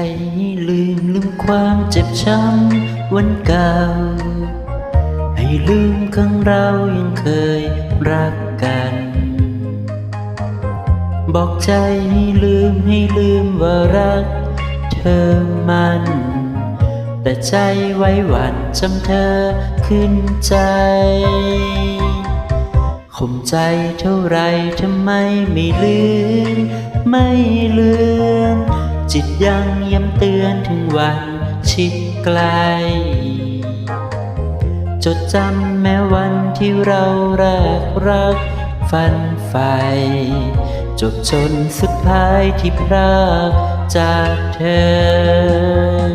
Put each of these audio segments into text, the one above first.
ให้ลืมลืมความเจ็บช้ำวันเก่า ให้ลืมครั้งเรายังเคยรักกัน บอกใจให้ลืมให้ลืมว่ารักเธอมัน แต่ใจไว้หวั่นจำเธอขึ้นใจข่มใจเท่าไรทำไมไม่ลืม ไม่ลือน จิตยังย้ำเตือนถึงวันชิดไกล จดจำแม้วันที่เราแรกรักฝันใฝ่จบจนสุดท้ายที่พรากจากเธอ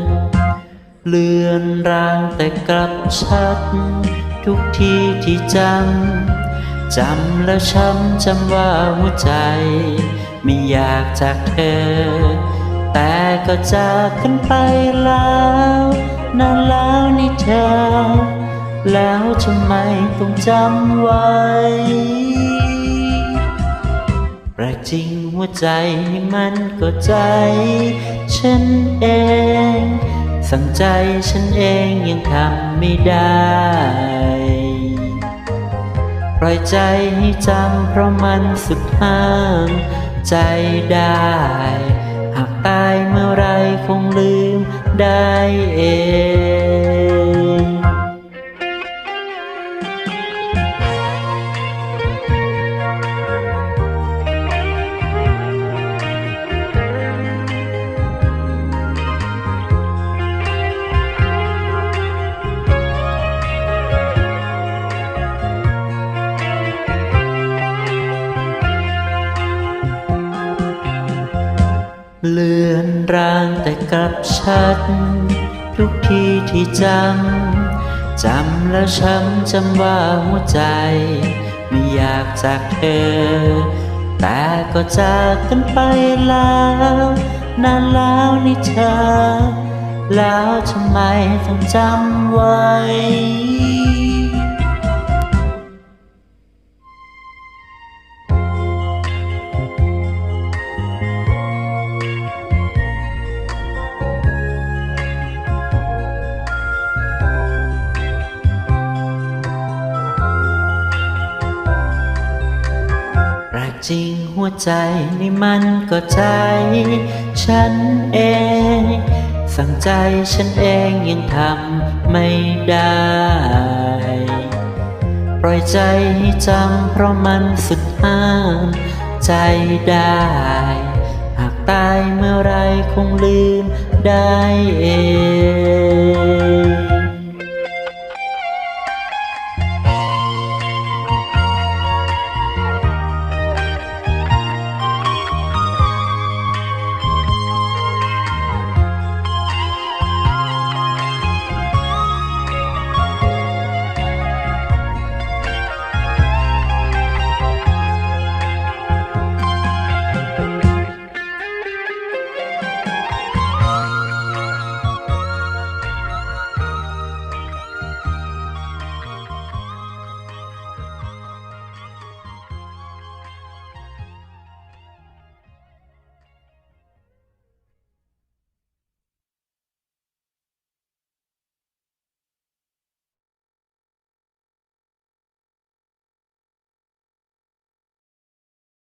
เลือนรางแต่กลับชัด ทุกทีที่จำ จำแล้วช้ำจำว่าหัวใจ ไม่อยากจากเธอ ก็จากกันไปแล้วนานแล้วนี่เธอ แล้วทำไมต้องจำไว้แปลกจริงหัวใจนี่มันก็ใจ ฉันเอง สั่งใจฉันเองยังทำไม่ได้ปล่อยใจให้จำเพราะมันสุดห้ามใจได้ หากตายเมื่อไรคงลืมได้เอง เลือนรางแต่กลับชัด ทุกทีที่จำ จำแล้วช้ำจำว่าหัวใจ ไม่อยากจากเธอ แต่ก็จากกันไปแล้วนานแล้วนี่เธอ แล้วทำไมต้องจำไว้ จริงหัวใจนี่มันก็ใจ ฉันเอง สั่งใจฉันเองยังทำไม่ได้ ปล่อยใจให้จำเพราะมันสุดห้ามใจได้ หากตายเมื่อไรคงลืมได้เอง